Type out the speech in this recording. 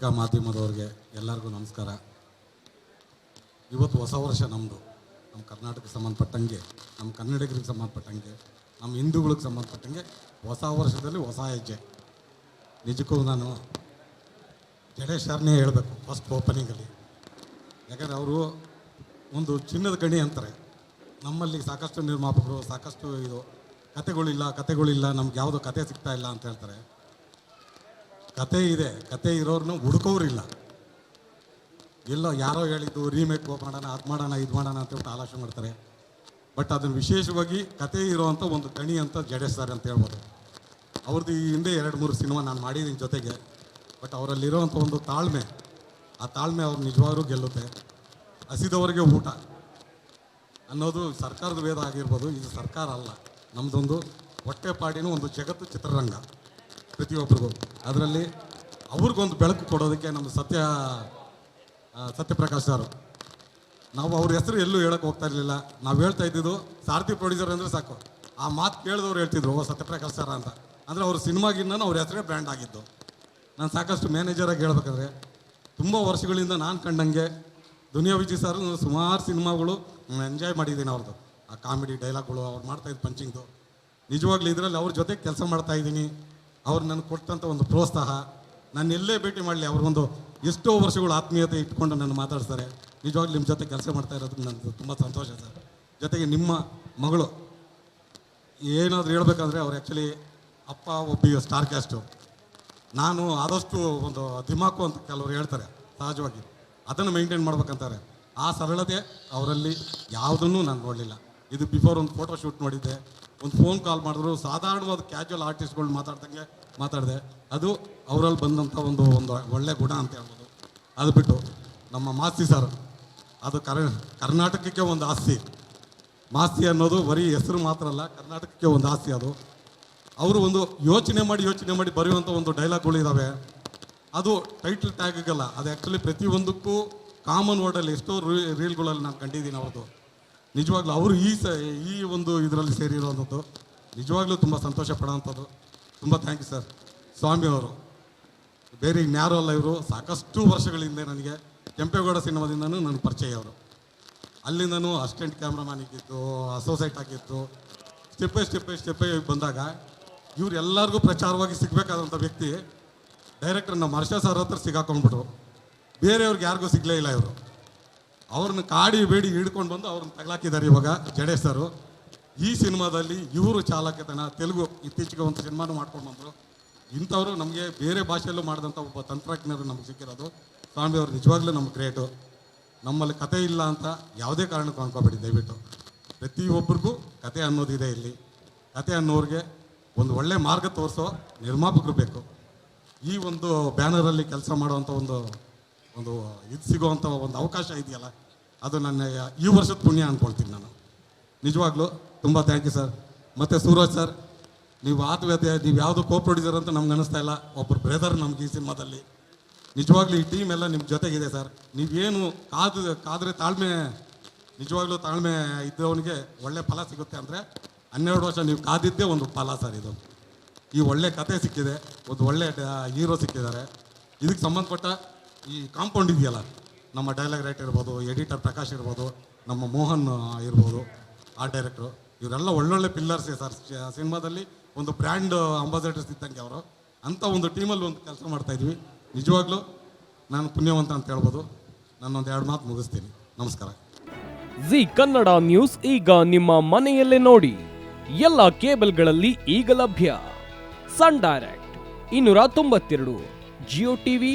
ಪತ್ರಿಕಾ ಮಾಧ್ಯಮದವ್ರಿಗೆ ಎಲ್ಲರಿಗೂ ನಮಸ್ಕಾರ. ಇವತ್ತು ಹೊಸ ವರ್ಷ ನಮ್ಮದು ನಮ್ಮ ಕರ್ನಾಟಕಕ್ಕೆ ಸಂಬಂಧಪಟ್ಟಂಗೆ ನಮ್ಮ ಕನ್ನಡಿಗರಿಗೆ ಸಂಬಂಧಪಟ್ಟಂಗೆ ನಮ್ಮ ಹಿಂದೂಗಳಿಗೆ ಸಂಬಂಧಪಟ್ಟಂಗೆ ಹೊಸ ವರ್ಷದಲ್ಲಿ ಹೊಸ ಹೆಜ್ಜೆ. ನಿಜಕ್ಕೂ ನಾನು ಜಡೇಶ್ ಸರ್ನೇ ಹೇಳಬೇಕು ಫಸ್ಟ್ ಓಪನಿಂಗಲ್ಲಿ ಯಾಕಂದರೆ ಅವರು ಒಂದು ಚಿನ್ನದ ಗಣಿ ಅಂತಾರೆ. ನಮ್ಮಲ್ಲಿ ಸಾಕಷ್ಟು ನಿರ್ಮಾಪಕರು, ಸಾಕಷ್ಟು ಇದು ಕತೆಗಳಿಲ್ಲ ಕತೆಗಳಿಲ್ಲ, ನಮ್ಗೆ ಯಾವುದೋ ಕತೆ ಸಿಗ್ತಾ ಇಲ್ಲ ಅಂತ ಹೇಳ್ತಾರೆ. ಕತೆ ಇದೆ ಕತೆ ಇರೋರ್ನು ಹುಡುಕೋರಿಲ್ಲ. ಎಲ್ಲೋ ಯಾರೋ ಹೇಳಿದ್ದು, ರೀಮೇಕ್ ಮಾಡೋಣ, ಅದು ಮಾಡೋಣ, ಇದು ಮಾಡೋಣ ಅಂತ ಹೇಳ್ಬಿಟ್ಟು ಆಲೋಚನೆ ಮಾಡ್ತಾರೆ. ಬಟ್ ಅದನ್ನು ವಿಶೇಷವಾಗಿ ಕತೆ ಇರೋವಂಥ ಒಂದು ಗಣಿ ಅಂತ ಜಡೆಸ್ತಾರೆ ಅಂತ ಹೇಳ್ಬೋದು. ಅವ್ರದ್ದು ಈ ಹಿಂದೆ ಎರಡು, ಮೂರು ಸಿನಿಮಾ ನಾನು ಮಾಡಿದ್ದೀನಿ ಜೊತೆಗೆ. ಬಟ್ ಅವರಲ್ಲಿರೋವಂಥ ಒಂದು ತಾಳ್ಮೆ, ಆ ತಾಳ್ಮೆ ಅವ್ರು ನಿಜವಾಗ್ಲೂ ಗೆಲ್ಲುತ್ತೆ. ಹಸಿದವರಿಗೆ ಊಟ ಅನ್ನೋದು ಸರ್ಕಾರದ ವೇದ ಆಗಿರ್ಬೋದು, ಇದು ಸರ್ಕಾರ ಅಲ್ಲ. ನಮ್ಮದೊಂದು ಹೊಟ್ಟೆಪಾಡಿನ ಒಂದು ಜಗತ್ತು ಚಿತ್ರರಂಗ. ಪ್ರತಿಯೊಬ್ಬರಿಗೂ. ಅದರಲ್ಲಿ ಅವ್ರಿಗೊಂದು ಬೆಳಕು ಕೊಡೋದಕ್ಕೆ ನಮ್ಮ ಸತ್ಯ ಸತ್ಯಪ್ರಕಾಶ್ ಸರ್. ನಾವು ಅವ್ರ ಹೆಸರು ಎಲ್ಲೂ ಹೇಳಕ್ಕೆ ಹೋಗ್ತಾ ಇರಲಿಲ್ಲ. ನಾವು ಹೇಳ್ತಾ ಇದ್ದಿದ್ದು ಸಾರಥಿ ಪ್ರೊಡ್ಯೂಸರ್ ಅಂದರೆ ಸಾಕು. ಆ ಮಾತು ಕೇಳಿದವ್ರು ಹೇಳ್ತಿದ್ರು, ಓ, ಸತ್ಯಪ್ರಕಾಶ್ ಸರ್ ಅಂತ. ಅಂದರೆ ಅವ್ರ ಸಿನಿಮಾಗಿನ್ನ ಅವ್ರ ಹೆಸರೇ ಬ್ರ್ಯಾಂಡ್ ಆಗಿದ್ದು. ನಾನು ಸಾಕಷ್ಟು ಮ್ಯಾನೇಜರಾಗಿ ಹೇಳ್ಬೇಕಾದ್ರೆ, ತುಂಬ ವರ್ಷಗಳಿಂದ ನಾನು ಕಂಡಂಗೆ ದುನಿಯಾ ವಿಜಯ್ ಸರ್ ಸುಮಾರು ಸಿನಿಮಾಗಳು ಎಂಜಾಯ್ ಮಾಡಿದ್ದೀನಿ ಅವ್ರದ್ದು ಆ ಕಾಮಿಡಿ ಡೈಲಾಗ್ಗಳು ಅವ್ರು ಮಾಡ್ತಾಯಿದ್ದು ಪಂಚಿಂಗ್ದು ನಿಜವಾಗ್ಲೂ ಇದರಲ್ಲಿ ಅವ್ರ ಜೊತೆ ಕೆಲಸ ಮಾಡ್ತಾ ಇದ್ದೀನಿ. ಅವ್ರು ನನಗೆ ಕೊಟ್ಟಂಥ ಒಂದು ಪ್ರೋತ್ಸಾಹ. ನಾನು ಎಲ್ಲೇ ಭೇಟಿ ಮಾಡಲಿ ಅವ್ರಿಗೊಂದು ಎಷ್ಟೋ ವರ್ಷಗಳು ಆತ್ಮೀಯತೆ ಇಟ್ಕೊಂಡು ನನ್ನ ಮಾತಾಡ್ತಾರೆ ನಿಜವಾಗ್ಲೂ ನಿಮ್ಮ ಜೊತೆ ಕೆಲಸ ಮಾಡ್ತಾ ಇರೋದು ನನಗೆ ತುಂಬ ಸಂತೋಷ ಸರ್. ಜೊತೆಗೆ ನಿಮ್ಮ ಮಗಳು, ಏನಾದರೂ ಹೇಳ್ಬೇಕಂದ್ರೆ ಅವ್ರು ಆ್ಯಕ್ಚುಲಿ ಅಪ್ಪ ಒಬ್ಬ ಸ್ಟಾರ್ ಕ್ಯಾಸ್ಟು ನಾನು ಆದಷ್ಟು ಒಂದು ದಿಮಾಕು ಅಂತ ಕೆಲವರು ಹೇಳ್ತಾರೆ, ಸಹಜವಾಗಿ. ಅದನ್ನು ಮೇಂಟೈನ್ ಮಾಡ್ಬೇಕಂತಾರೆ. ಆ ಸರಳತೆ ಅವರಲ್ಲಿ ಯಾವುದನ್ನೂ ನಾನು ನೋಡಲಿಲ್ಲ. ಇದು ಬಿಫೋರ್ ಒಂದು ಫೋಟೋ ಶೂಟ್ ನೋಡಿದ್ದೆ. ಒಂದು ಫೋನ್ ಕಾಲ್ ಮಾಡಿದ್ರು, ಸಾಧಾರಣವಾದ ಕ್ಯಾಶುವಲ್ ಆರ್ಟಿಸ್ಟ್ಗಳು ಮಾತಾಡ್ದಂಗೆ ಮಾತಾಡಿದೆ. ಅದು ಅವರಲ್ಲಿ ಬಂದಂಥ ಒಂದು ಒಂದು ಒಳ್ಳೆ ಗುಣ ಅಂತ ಹೇಳ್ಬೋದು. ಅದು ಬಿಟ್ಟು ನಮ್ಮ ಮಾಸ್ತಿ ಸರ್ ಅದು ಕರ್ ಕರ್ನಾಟಕಕ್ಕೆ ಒಂದು ಆಸ್ತಿ. ಮಾಸ್ತಿ ಅನ್ನೋದು ಬರೀ ಹೆಸರು ಮಾತ್ರ ಅಲ್ಲ, ಕರ್ನಾಟಕಕ್ಕೆ ಒಂದು ಆಸ್ತಿ ಅದು. ಅವರು ಒಂದು ಯೋಚನೆ ಮಾಡಿ ಯೋಚನೆ ಮಾಡಿ ಬರೆಯುವಂಥ ಒಂದು ಡೈಲಾಗ್ಗಳು ಇದ್ದಾವೆ ಅದು ಟೈಟಲ್ ಟ್ಯಾಗಲ್ಲ ಅದು ಆ್ಯಕ್ಚುಲಿ ಪ್ರತಿಯೊಂದಕ್ಕೂ ಕಾಮನ್ ವರ್ಡಲ್ಲಿ ಎಷ್ಟೋ ರೀಲ್ಗಳಲ್ಲಿ ನಾನು ಕಂಡಿದ್ದೀನಿ ಅವ್ರದ್ದು ನಿಜವಾಗ್ಲೂ ಅವರು ಈ ಸ, ಈ ಒಂದು ಇದರಲ್ಲಿ ಸೇರಿರುವಂಥದ್ದು ನಿಜವಾಗ್ಲೂ ತುಂಬ ಸಂತೋಷ ಪಡೋವಂಥದ್ದು. ತುಂಬ ಥ್ಯಾಂಕ್ ಯು ಸರ್ ಸ್ವಾಮಿ ಅವರು ಬೇರೆ ಇನ್ಯಾರು ಅಲ್ಲ ಇವರು. ಸಾಕಷ್ಟು ವರ್ಷಗಳ ಹಿಂದೆ ನನಗೆ ಕೆಂಪೇಗೌಡ ಸಿನಿಮಾದಿಂದನೂ ನನ್ನ ಪರಿಚಯ ಅವರು ಅಲ್ಲಿಂದನೂ ಅಸಿಸ್ಟೆಂಟ್ ಕ್ಯಾಮ್ರಾಮನ್ ಇದ್ದಿದ್ದು ಅಸೋಸಿಯೇಟ್ ಆಗಿತ್ತು step by step by step by ಬಂದಾಗ ಇವ್ರು ಎಲ್ಲರಿಗೂ ಪ್ರಚಾರವಾಗಿ ಸಿಗಬೇಕಾದಂಥ ವ್ಯಕ್ತಿ, ಡೈರೆಕ್ಟರ್ ನಮ್ಮ ಹರ್ಷ ಸರ್ ಹತ್ರ ಸಿಗಾಕೊಂಡ್ಬಿಟ್ರು. ಬೇರೆಯವ್ರಿಗೆ ಯಾರಿಗೂ ಸಿಗಲೇ ಇಲ್ಲ ಇವರು. ಅವ್ರನ್ನ ಕಾಡಿ ಬೇಡಿ ಹಿಡ್ಕೊಂಡು ಬಂದು ಅವ್ರನ್ನ ತಗಲಾಕಿದ್ದಾರೆ ಇವಾಗ ಜಡೇಶ್ ಸರು. ಈ ಸಿನಿಮಾದಲ್ಲಿ ಇವರು ಚಾಲಕತನ, ತೆಲುಗು ಇತ್ತೀಚೆಗೆ ಒಂದು ಸಿನಿಮಾನು ಮಾಡ್ಕೊಂಡು ಬಂದರು. ಇಂಥವರು ನಮಗೆ ಬೇರೆ ಭಾಷೆಯಲ್ಲೂ ಮಾಡಿದಂಥ ಒಬ್ಬ ತಂತ್ರಜ್ಞರು ನಮ್ಗೆ ಸಿಕ್ಕಿರೋದು. ಸ್ವಾಮಿ ಅವರು ನಿಜವಾಗ್ಲೂ ನಮ್ಗೆ ಗ್ರೇಟು. ನಮ್ಮಲ್ಲಿ ಕತೆ ಇಲ್ಲ ಅಂತ ಯಾವುದೇ ಕಾರಣಕ್ಕೂ ಅನ್ಕೋಬೇಡಿ, ದಯವಿಟ್ಟು. ಪ್ರತಿಯೊಬ್ಬರಿಗೂ ಕತೆ ಅನ್ನೋದಿದೆ ಇಲ್ಲಿ. ಕತೆ ಅನ್ನೋರಿಗೆ ಒಂದು ಒಳ್ಳೆ ಮಾರ್ಗ ತೋರಿಸೋ ನಿರ್ಮಾಪಕರು ಬೇಕು. ಈ ಒಂದು ಬ್ಯಾನರಲ್ಲಿ ಕೆಲಸ ಮಾಡುವಂಥ ಒಂದು ಒಂದು ಇದು ಸಿಗುವಂಥ ಒಂದು ಅವಕಾಶ ಇದೆಯಲ್ಲ, ಅದು ನನ್ನ ಈ ವರ್ಷದ ಪುಣ್ಯ ಅಂದ್ಕೊಳ್ತೀನಿ ನಾನು. ನಿಜವಾಗ್ಲೂ ತುಂಬ ಥ್ಯಾಂಕ್ ಯು ಸರ್ ಮತ್ತು ಸೂರಜ್ ಸರ್ ನೀವು ಆತ್ಮೀಯತೆ ನೀವು ಯಾವುದು ಕೋ ಪ್ರೊಡ್ಯೂಸರ್ ಅಂತ ನಮ್ಗೆ ಅನಿಸ್ತಾ ಇಲ್ಲ. ಒಬ್ಬರು ಬ್ರದರ್ ನಮ್ಗೆ ಈ ಸಿನಿಮಾದಲ್ಲಿ. ನಿಜವಾಗ್ಲೂ ಈ ಟೀಮ್ ಎಲ್ಲ ನಿಮ್ಮ ಜೊತೆಗಿದೆ ಸರ್ ನೀವೇನು ಕಾದು, ಕಾದರೆ ತಾಳ್ಮೆ, ನಿಜವಾಗ್ಲೂ ತಾಳ್ಮೆ ಇದ್ದವನಿಗೆ ಒಳ್ಳೆ ಫಲ ಸಿಗುತ್ತೆ ಅಂದರೆ ಹನ್ನೆರಡು ವರ್ಷ ನೀವು ಕಾದಿದ್ದೇ ಒಂದು ಫಲ ಸರ್ ಇದು. ಈ ಒಳ್ಳೆ ಕತೆ ಸಿಕ್ಕಿದೆ, ಒಂದು ಒಳ್ಳೆ ಹೀರೋ ಸಿಕ್ಕಿದ್ದಾರೆ. ಇದಕ್ಕೆ ಸಂಬಂಧಪಟ್ಟ ಈ ಕಾಂಪೌಂಡ್ ಇದೆಯಲ್ಲ, ನಮ್ಮ ಡೈಲಾಗ್ ರೈಟರ್ ಇರ್ಬೋದು ಎಡಿಟರ್ ಪ್ರಕಾಶ್ ಇರ್ಬೋದು, ನಮ್ಮ ಮೋಹನ್ ಇರ್ಬೋದು ಆರ್ಟ್ ಡೈರೆಕ್ಟ್ರು ಇವರೆಲ್ಲ ಒಳ್ಳೊಳ್ಳೆ ಪಿಲ್ಲರ್ಸ್ ಸರ್ ಸಿನಿಮಾದಲ್ಲಿ ಒಂದು ಬ್ರ್ಯಾಂಡ್ ಅಂಬಾಸಿಡರ್ಸ್ ಇದ್ದಂಗೆ ಅವರು. ಅಂಥ ಒಂದು ಟೀಮಲ್ಲಿ ಒಂದು ಕೆಲಸ ಮಾಡ್ತಾ ಇದ್ವಿ. ನಿಜವಾಗ್ಲೂ ನಾನು ಪುಣ್ಯವಂತ ಅಂತ ಹೇಳ್ಬೋದು. ನಾನೊಂದು ಎರಡು ಮಾತು ಮುಗಿಸ್ತೀನಿ. ನಮಸ್ಕಾರ. ಜಿ ಕನ್ನಡ ನ್ಯೂಸ್ ಈಗ ನಿಮ್ಮ ಮನೆಯಲ್ಲೇ ನೋಡಿ. ಎಲ್ಲ ಕೇಬಲ್ಗಳಲ್ಲಿ ಈಗ ಲಭ್ಯ. ಸನ್ ಡೈರೆಕ್ಟ್, ಇನ್ನೂರ ತೊಂಬತ್ತೆರಡು, ಜಿಯೋ ಟಿವಿ